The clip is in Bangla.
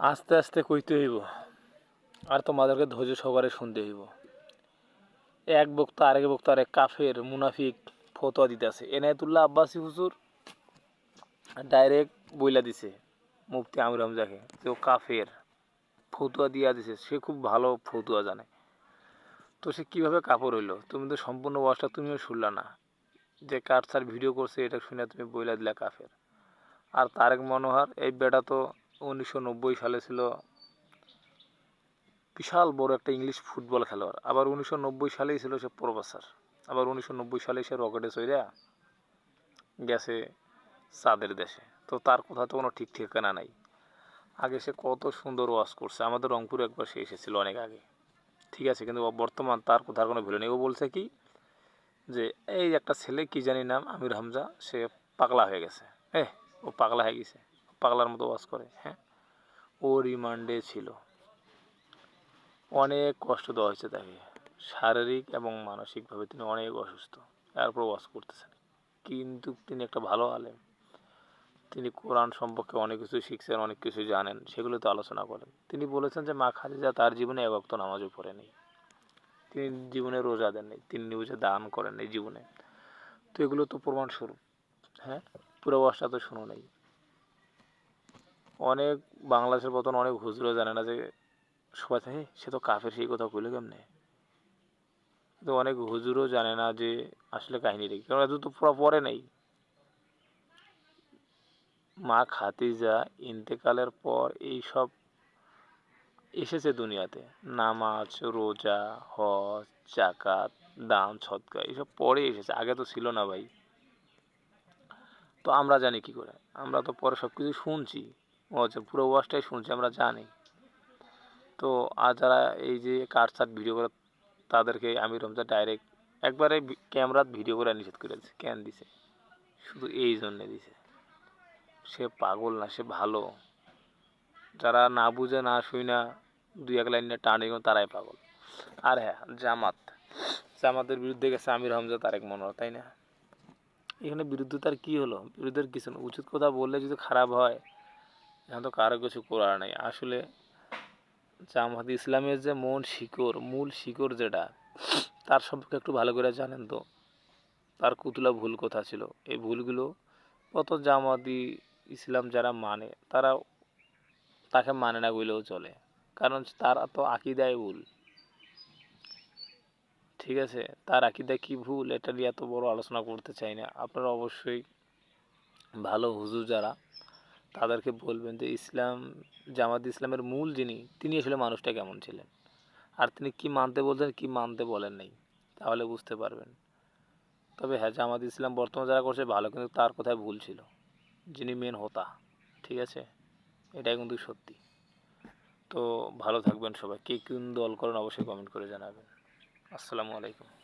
আস্তে আস্তে কইতে হইব। আর তোমাদেরকে ধৈর্য সহকারে শুনতে হইব। এক বক্তা, আরেক বক্তা, আরেক কাফের, মুনাফিক ফতোয়া দিতেছে। এনায়তুল্লাহ আব্বাসী হুজুর ডাইরেক্ট বইলা দিছে, মুফতি আমির হামজাকে, যে ও কাফের ফতুয়া দিয়া দিছে। সে খুব ভালো ফতুয়া জানে। তো সে কীভাবে কাপড় হইল? তুমি তো সম্পূর্ণ ওয়াজটা তুমিও শুনলা না। যে কাটসার ভিডিও করছে, এটা শুনে তুমি বইলা দিলা কাফের। আর তারেক মনোহর, এই বেটা তো উনিশশো নব্বই সালে ছিল বিশাল বড় একটা ইংলিশ ফুটবল খেলোয়াড়। আবার উনিশশো নব্বই সালেই ছিল সে প্রফেসর আবার উনিশশো সালেই সে রকেটে চইরা গেছে চাঁদের দেশে। তো তার কথা তো কোনো ঠিক ঠিকানা নাই। আগে সে কত সুন্দর ওয়াজ করছে। আমাদের রংপুরে একবার সে এসেছিল অনেক আগে। ঠিক আছে, কিন্তু বর্তমান তার কথার কোনো ভ্যালু নেই। ও বলছে কি, যে এই একটা ছেলে কি জানি নাম, আমির হামজা, সে পাগলা হয়ে গেছে। এ ও পাগলা হয়ে গেছে। পাগলার মতো ওয়াজ করে হ্যাঁ? ও রিমান্ডে ছিল। অনেক কষ্ট দেওয়া হয়েছে তাকে। শারীরিক এবং মানসিকভাবে তিনি অনেক অসুস্থ। এরপর ওয়াজ করতেছেন। কিন্তু তিনি একটা ভালো আলেম। তিনি কোরআন সম্পর্কে অনেক কিছু শিখছেন, অনেক কিছু জানেন, সেগুলোতে আলোচনা করেন। তিনি বলেছেন যে মা খাদিজা তার জীবনে এক অক্ত নামাজও পড়েনি। তিনি জীবনে রোজা দেন নেই তিনি নিউজে দান করেন এই জীবনে। তো এগুলো তো প্রমাণস্বরূপ হ্যাঁ? পুরো ওয়াজটা তো শুনো নেই। অনেক বাংলাদেশের মতন অনেক হুজুরও জানে না যে সবাই থাকে সে তো কাফের, সেই কথা কইলে কেমনে? কিন্তু অনেক হুজুরও জানে না যে আসলে কাহিনীটা কি, কারণ এত তো পুরো পরে নেই। মা খাতিজা ইন্তেকালের পর এই সব এসেছে দুনিয়াতে। নামাজ, রোজা, হজ জাকাত দান সৎকা এইসব পরে এসেছে, আগে তো ছিল না ভাই। তো আমরা জানি কি করে, আমরা তো পরে সব কিছু শুনছি। ও আচ্ছা পুরো ওয়াজটাই শুনছি, আমরা জানি। তো আর যারা এই যে কাটসাট ভিডিও করে, তাদেরকে আমি রমজা ডাইরেক্ট একবারে ক্যামেরাত ভিডিও করে নিষেধ করে করেছে, কেন দিছে? শুধু এই জন্যে দিছে। সে পাগল না, সে ভালো। যারা না বুঝে, না শুই না, দুই এক লাইন টানে তারাই পাগল। আর হ্যাঁ জামাত। জামাতের বিরুদ্ধে গেছে আমির হামজা তারেক মনোহর তাই না? এখানে বিরুদ্ধে বিরুদ্ধতার কি হলো? বিরুদ্ধের কিছু না। উচিত কথা বললে যদি খারাপ হয় এখন তো কারও কিছু করার নেই। আসলে জামাত ইসলামের যে মন শিকড়, মূল শিকড় যেটা, তার সম্পর্কে একটু ভালো করে জানেন তো। তার কুতুলা ভুল কথা ছিল। এই ভুলগুলো কত জামাতি ইসলাম যারা মানে তারা তাকে মানে না বললেও চলে। কারণ তারা তো আকিদায় ভুল। ঠিক আছে? তার আকিদা কি ভুল এটা নিয়ে এত বড় আলোচনা করতে চাই না। আপনারা অবশ্যই ভালো হুজুর যারা তাদেরকে বলবেন যে ইসলাম, জামাত ইসলামের মূল যিনি, তিনি আসলে মানুষটা কেমন ছিলেন? আর তিনি কি মানতে বলছেন, কি মানতে বলেন নাই, তাহলে বুঝতে পারবেন। তবে হ্যাঁ জামাত ইসলাম বর্তমান যারা করছে, ভালো, কিন্তু তার কথায় ভুল ছিল। যিনি মেন হোতা, ঠিক আছে? এটাই কিন্তু সত্যি। তো ভালো থাকবেন সবাই। কে কোন দল করেন, অবশ্যই কমেন্ট করে জানাবেন। আসসালামু আলাইকুম।